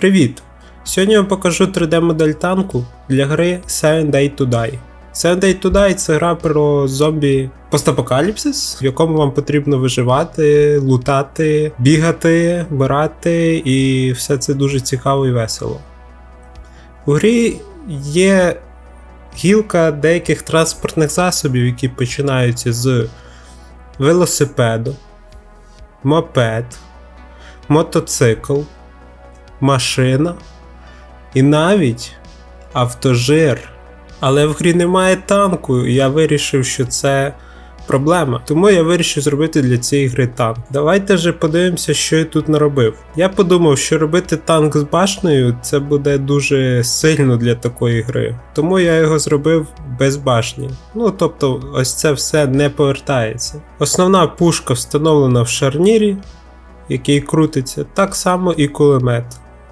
Привіт! Сьогодні я вам покажу 3D-модель танку для гри 7 Day to Die. 7 Day to Die це гра про зомбі постапокаліпсис, в якому вам потрібно виживати, лутати, бігати, вбирати, і все це дуже цікаво і весело. У грі є гілка деяких транспортних засобів, які починаються з велосипеду, мопед, мотоцикл, машина і навіть автожир. Але в грі немає танку, і я вирішив, що це проблема. Тому я вирішив зробити для цієї гри танк. Давайте вже подивимося, що я тут наробив. Я подумав, що робити танк з башнею це буде дуже сильно для такої гри. Тому я його зробив без башні. Ну тобто, ось це все не повертається. Основна пушка встановлена в шарнірі, який крутиться, так само і кулемет.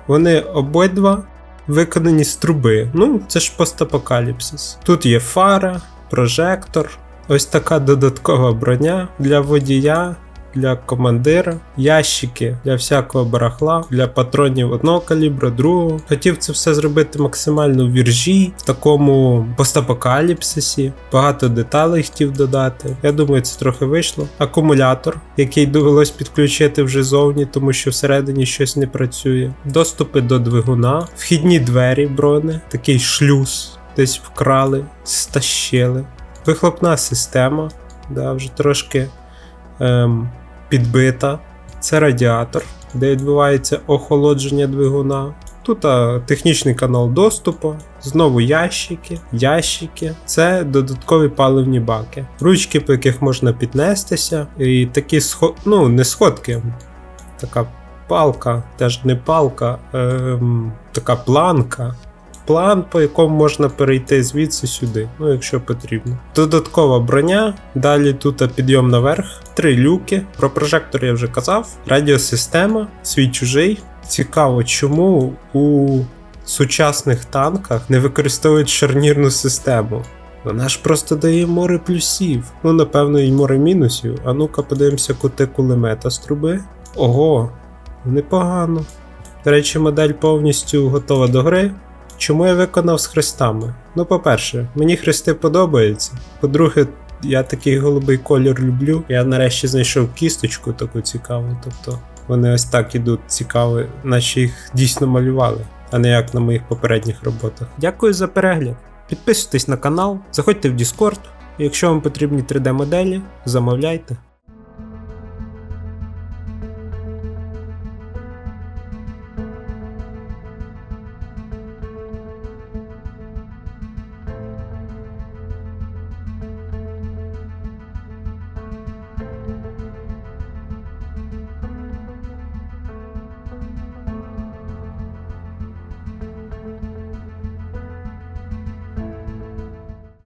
Вони обидва виконані з труби. Ну, це ж постапокаліпсис. Тут є фара, прожектор, ось така додаткова броня для водія. Для командира, ящики для всякого барахла, для патронів одного калібра, другого. Хотів це все зробити максимально в віржі, в такому постапокаліпсисі. Багато деталей хотів додати. Я думаю, це трохи вийшло. Акумулятор, який довелось підключити вже зовні, тому що всередині щось не працює. Доступи до двигуна, вхідні двері брони, такий шлюз, десь вкрали, стащили. Вихлопна система, да, вже трошки ем, підбита. Це радіатор, де відбувається охолодження двигуна. Тут а, технічний канал доступу, знову ящики, ящики. Це додаткові паливні баки, ручки, по яких можна піднестися, і такі сход... ну, не сходки, така палка, теж не палка, ем, така планка. План, по якому можна перейти звідси сюди, ну якщо потрібно. Додаткова броня, далі тут підйом наверх, три люки. Про прожектор я вже казав. Радіосистема, свій чужий. Цікаво, чому у сучасних танках не використовують шарнірну систему. Вона ж просто дає море плюсів. Ну, напевно, і море мінусів. А ну-ка подивимося кути кулемета з труби. Ого, непогано. До речі, модель повністю готова до гри. Чому я виконав з хрестами? Ну, по-перше, мені хрести подобаються. По-друге, я такий голубий колір люблю. Я нарешті знайшов кісточку таку цікаву. Тобто вони ось так ідуть цікаво, наче їх дійсно малювали, а не як на моїх попередніх роботах. Дякую за перегляд. Підписуйтесь на канал, заходьте в Discord. Якщо вам потрібні 3D моделі, замовляйте.